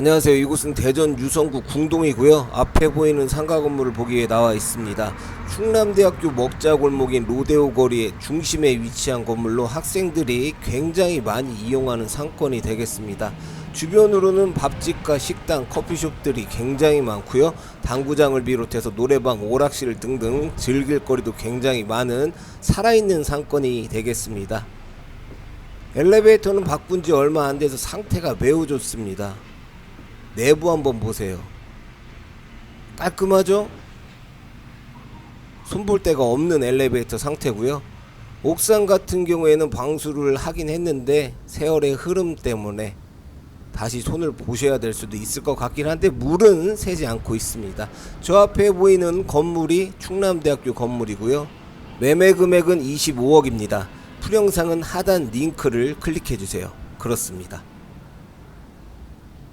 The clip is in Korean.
안녕하세요. 이곳은 대전 유성구 궁동이고요. 앞에 보이는 상가 건물을 보기 위해 나와 있습니다. 충남대학교 먹자골목인 로데오 거리의 중심에 위치한 건물로 학생들이 굉장히 많이 이용하는 상권이 되겠습니다. 주변으로는 밥집과 식당, 커피숍들이 굉장히 많고요. 당구장을 비롯해서 노래방, 오락실 등등 즐길 거리도 굉장히 많은 살아있는 상권이 되겠습니다. 엘리베이터는 바꾼 지 얼마 안 돼서 상태가 매우 좋습니다. 내부 한번 보세요. 깔끔하죠? 손볼 데가 없는 엘리베이터 상태고요. 옥상 같은 경우에는 방수를 하긴 했는데 세월의 흐름 때문에 다시 손을 보셔야 될 수도 있을 것 같긴 한데 물은 새지 않고 있습니다. 저 앞에 보이는 건물이 충남대학교 건물이고요. 매매 금액은 25억입니다. 풀영상은 하단 링크를 클릭해 주세요. 그렇습니다.